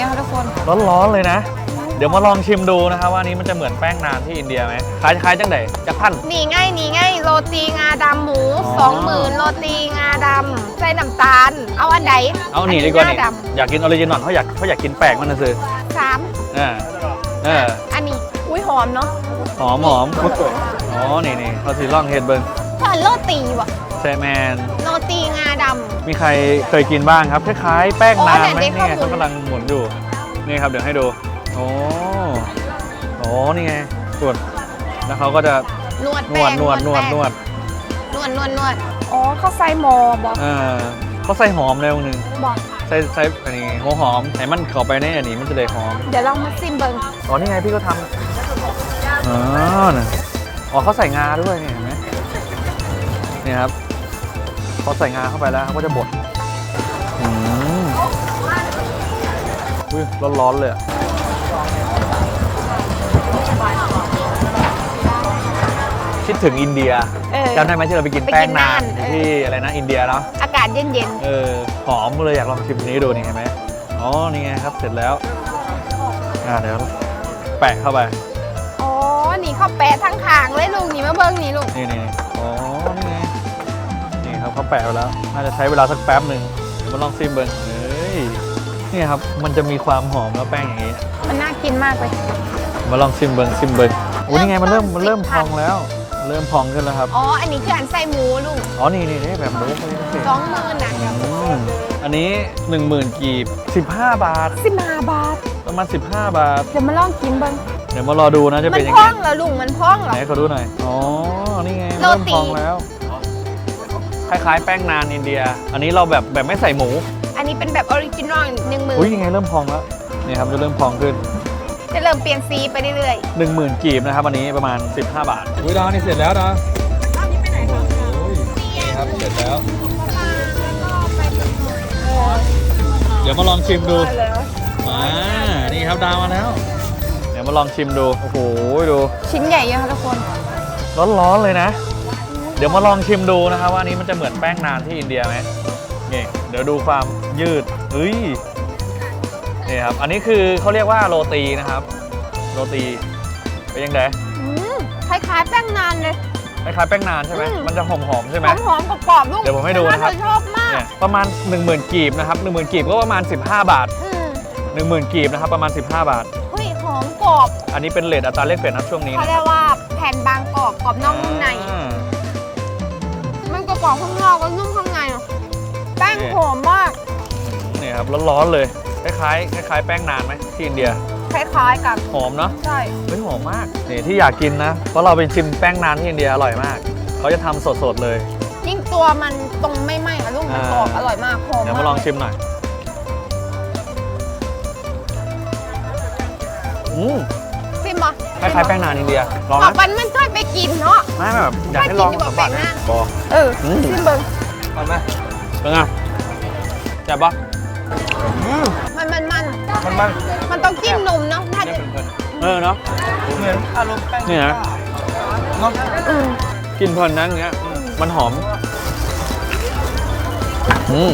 อะค่ะทุกคน ร้อนๆเลยนะ เดี๋ยวมาลองชิมดูนะครับว่าอันนี้มันจะเหมือนแป้งนานที่อินเดียไหมคล้ายคล้ายจังไดจักพันนี่ไงนี่ไงโรตีงาดำหมูอ๋อ สองหมื่นโรตีงาดำใส่น้ำตาล เอาอันใดเอาหนีดีกว่านี่งาดอยากกินออริจินอลเขาอยากเขาอยากกินแป้งมันนะซื้อำสามเออเอออันนี้ อุ้ยหอมเนาะหอมหอมอ๋อนี่นี่เขาสีร่องเฮดเบิร์นเพื่อนโรตีว่ะแซแมนโร ตีงาดมีใครเคยกินบ้างครับคล้ายๆแป้งนานไหมอ๋อไหนๆนี่ไงเขากำลังหมุนอยู่นี่ครับเดี๋ยวให้ดูโอ้โหนี่ไงกดแล้วเขาก็จะนวดนวดนวดนวดนวดนวดนวดนวดอ๋อเขาใส่หมอบอกเออเขาใส่หอมเลยนึงบอกใส่ใส่อันนี้หัวหอมไหนมันเข้าไปในอันนี้มันจะได้หอม เดี๋ยวลองมาซิมเบิ้งอ๋อนี่ไงพี่ก็ทำอ๋อน่ะอ๋อเขาใส่งาด้วยเนี่ยเห็นไหมนี่ครับ เขาใส่งาเข้าไปแล้วเขาก็จะบดอืมอุ้ยร้อนๆเลยอะคิดถึงอินเดียเออ จำได้ไหมที่เราไปกินไปกินแป้งนานนานเออ ที่อะไรนะอินเดียเนาะอากาศเย็นเย็นเออหอมเลยอยากลองชิมอันนี้ดูนี่เห็นไหมอ๋อนี่ไงครับเสร็จแล้วอ่าเดี๋ยวแปะเข้าไปๆ อ๋อ นี่เข้าแปะทั้งขางเลยลุง นี่มาเบิ้งนี่ลุง นี่นี่นี่อ๋อนี่ไงนี่ ครับเขาแปะไว้แล้ว น่าจะใช้เวลาสักแป๊บหนึ่งเดี๋ยวมาลองซิมเบิ้งเฮ้ยนี่ครับ มันจะมีความหอมแล้วแป้งอย่างนี้ มันน่ากินมากเลย มาลองซิมเบิ้งซิมเบิ้งโอ้นี่ไงมันเริ่มมันเริ่มสิบพพันองแล้ว เริ่มพองขึ้นแล้วครับ อ๋อ อันนี้คืออันใส่หมูลุงอ๋อ นี่นี่นี่แบบหมูเขาเลยสิสองหมื่นนะอืมอันนี้1 0,000กีบ15บาทสิบห้าบาท ประมาณ15บาท เดี๋ยวมาลองกินเบิ้งเดี๋ยวมารอดูนะจะมัเป็นนยังพไงองเหรอลุงมันพองเหรอ ไหนขอดูหน่อย อ๋อ นี่ไงโรเริ่มตีพองแล้ว คล้ายๆ แป้งนานอินเดีย อันนี้เราแบบแบบไม่ใส่หมู อันนี้เป็นแบบออริจินอลหนึ่งหมื่อุ้ยนยังไงเริ่มพองแล้วนี่ครับจะเริ่มพองขึ้น จะเริ่มเปลี่ยนสีไปเรื่อย1 0,000กีบนะครับอันนี้ประมาณ 15 บาทอุ้ยดาวนี่เสร็จแล้วนะนี่ครับเสร็จแล้ว เดี๋ยวมาลองชิมดูมานี่ครับดาวมาแล้ว เดี๋ยวมาลองชิมดู โอ้โหดูๆชิ้นใหญ่เยอะค่ะทุกคน ร้อนๆเลยนะเดี๋ยวมาลองชิมดูนะครับว่าอันนี้มันจะเหมือนแป้งนานที่อินเดียไหมนี่เดี๋ยวดูความยืดเฮ้ยนี่ครับอันนี้คือเขาเรียกว่าโรตีนะครับ โรตีเป็นยังไงอืมคล้ายๆแป้งนานเลยคล้ายๆแป้งนานใช่ไหมอืมมันจะหอมๆใช่ไหมหอมๆกรอบๆลูกเดี๋ยวผมให้ดูนะครับแต่ว่าเธอชอบมากเนี่ยประมาณ 1 0,000กีบนะครับ1 0,000กีบก็ประมาณ 15 บาทอืม1 0,000กีบนะครับประมาณ 15 บาทเฮ้ยหอมกรอบ อันนี้เป็นเลทอัตราแลกเปลี่ยนนะช่วงนี้เขานะเรียกว่าแผ่นบางกรอบกรอบนอกนุ่มในอ่ามัน กรอบข้างนอกก็นุ่มข้างในอะแป้งเนี่ยหอมมาก นี่ครับร้อนๆเลยคล้ายๆคล้ายๆแป้งนานไหมที่อินเดียคล้ายๆกัน หอมเนาะใช่ เฮ้ยหอมมากนี่ที่อยากกินนะเพราะเราไปชิมแป้งนานที่อินเดียอร่อยมากเขาจะทำสดๆเลยยิ่งตัวมันตรงไม่ไหม้ค่ะลูกมันอ่ากรอบอร่อยมากหอมเดี๋ยวมากมาลองชิมหน่อยอืมชิมบ่คล้ายๆแป้งนานอินเดียลองขอบนะมันมันเคย ไปกินเนาะไม่ไม่แบบอยากให้ลองเคยกินอยู่สัมผัสแบบแป้งนานบอกเอออืมชิมเบิ้งลองไหมเป็นไงจับปะอืมมันมันมันมันบ้างมันต้องจิ้มนมเนาะน่าจะเออเนาะเหมือนอารมณ์แป้งนี่นะเนาะอืมกินเพลินนั้นเงี้ยมันหอมอืม